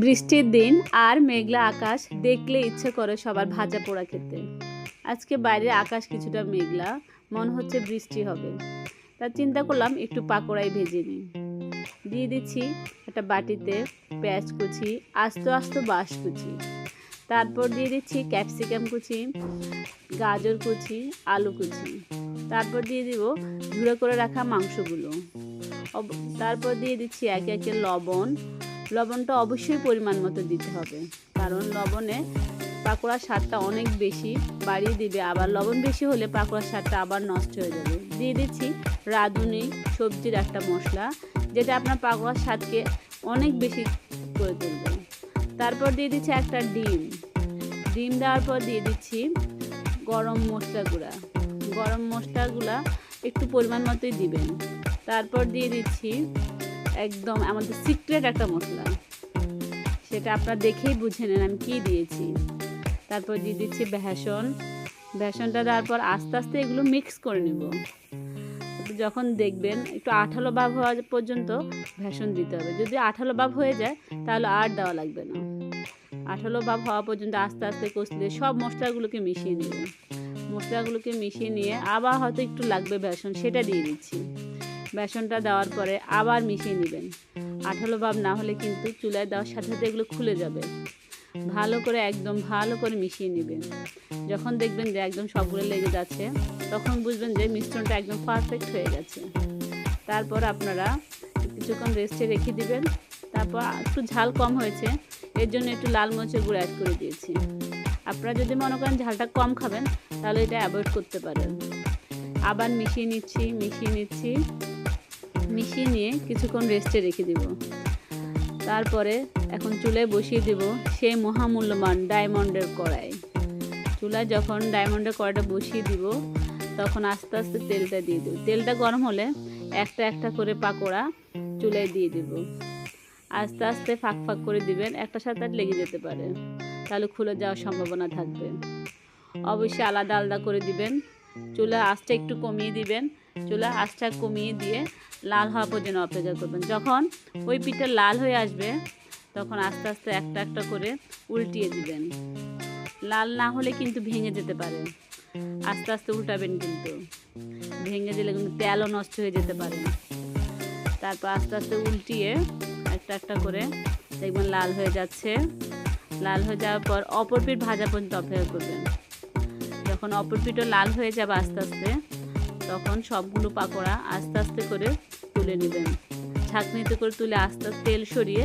বৃষ্টির দিন আর মেঘলা আকাশ দেখলে ইচ্ছে করে সবার ভাজা পোড়া খেতে। আজকে বাইরের আকাশ কিছুটা মেঘলা, মনে হচ্ছে বৃষ্টি হবে। তা চিন্তা করলাম একটু পাকোড়াই ভেজে নিই। দিয়ে দিচ্ছি একটা বাটিতে পেঁয়াজ কুচি, আস্ত আস্ত বাঁশ কুচি। তারপর দিয়ে দিচ্ছি ক্যাপসিকাম কুচি, গাজর কুচি, আলু কুচি। তারপর দিয়ে দিব ঝুড়ো করে রাখা মাংসগুলো। তারপর দিয়ে দিচ্ছি একে একে লবণ লবণটা অবশ্যই পরিমাণ মতো দিতে হবে। কারণ লবণে পাকোড়ার স্বাদটা অনেক বেশি বাড়িয়ে দিবে, আবার লবণ বেশি হলে পাকোড়ার স্বাদটা আবার নষ্ট হয়ে যাবে। দিয়ে দিচ্ছি রাঁধুনি সবজির একটা মশলা, যেটা আপনার পাকোড়ার স্বাদকে অনেক বেশি করে তুলবে। তারপর দিয়ে দিচ্ছি একটা ডিম। ডিম দেওয়ার পর দিয়ে দিচ্ছি গরম মশলা গুঁড়া। গরম মশলাগুলা একটু পরিমাণ মতোই দিবেন। তারপর দিয়ে দিচ্ছি একদম আমাদের সিক্রেট একটা মশলা। সেটা আপনারা দেখেই বুঝে নেন আমি কী দিয়েছি। তারপর দিয়ে দিচ্ছি বেসন। বেসনটা দেওয়ার পর আস্তে আস্তে এগুলো মিক্স করে নেব। যখন দেখবেন একটু আঠালো ভাব হওয়া পর্যন্ত বেসন দিতে হবে। যদি আঠালো ভাব হয়ে যায়, তাহলে আর দেওয়া লাগবে না। আঠালো ভাব হওয়া পর্যন্ত আস্তে আস্তে কষলে সব মশলাগুলোকে মিশিয়ে নেবেন মশলাগুলোকে মিশিয়ে নিয়ে আবার হয়তো একটু লাগবে বেসন, সেটা দিয়ে দিচ্ছি। বেসনটা দেওয়ার পরে আবার মিশিয়ে নেবেন। আঠালো ভাব না হলে কিন্তু চুলায় দেওয়ার সাথে সাথে এগুলো খুলে যাবে। ভালো করে একদম ভালো করে মিশিয়ে নেবেন। যখন দেখবেন যে একদম সবগুলো লেগে যাচ্ছে, তখন বুঝবেন যে মিশ্রণটা একদম পারফেক্ট হয়ে গেছে। তারপর আপনারা কিছুক্ষণ রেস্টে রেখে দিবেন। তারপর একটু ঝাল কম হয়েছে, এর জন্য একটু লাল মরিচের গুঁড়ো অ্যাড করে দিয়েছি। আপনারা যদি মনে করেন ঝালটা কম খাবেন, তাহলে এটা অ্যাভয়েড করতে পারেন। আবার মিশিয়ে নিচ্ছি মিশিয়ে নিচ্ছি। মিশিয়ে নিয়ে কিছুক্ষণ রেস্টে রেখে দিব। তারপরে এখন চুলায় বসিয়ে দেব সেই মহামূল্যবান ডায়মন্ডের কড়াই। চুলায় যখন ডায়মন্ডের কড়াইটা বসিয়ে দিব, তখন আস্তে আস্তে তেলটা দিয়ে দেব। তেলটা গরম হলে একটা একটা করে পাকোড়া চুলায় দিয়ে দেব। আস্তে আস্তে ফাঁক ফাঁক করে দিবেন, একটা সাথে লেগে যেতে পারে। তাহলে খুলে যাওয়ার সম্ভাবনা থাকবে। অবশ্যই আলাদা আলাদা করে দিবেন। চুলা আঁচটা একটু কমিয়ে দিবেন। চুলা, আঁচটা কমিয়ে দিয়ে লাল হওয়া পর্যন্ত অপেক্ষা করবেন। যখন ওই পিঠটা লাল হয়ে আসবে, তখন আস্তে আস্তে একটা একটা করে উল্টিয়ে দিবেন। লাল না হলে কিন্তু ভেঙে যেতে পারে। আস্তে আস্তে উল্টাবেন কিন্তু। ভেঙে দিলে কিন্তু তেলও নষ্ট হয়ে যেতে পারে। তারপর আস্তে আস্তে উল্টিয়ে একটা একটা করে দেখবেন লাল হয়ে যাচ্ছে। লাল হয়ে যাওয়ার পর অপর পিঠ ভাজা পর্যন্ত অপেক্ষা করবেন। যখন অপর পিঠও লাল হয়ে যাবে আস্তে আস্তে তখন সবগুলো পাকোড়া আস্তে আস্তে করে তুলে নেবেন। ছাঁকনিতে করে তুলে আস্তে আস্তে তেল সরিয়ে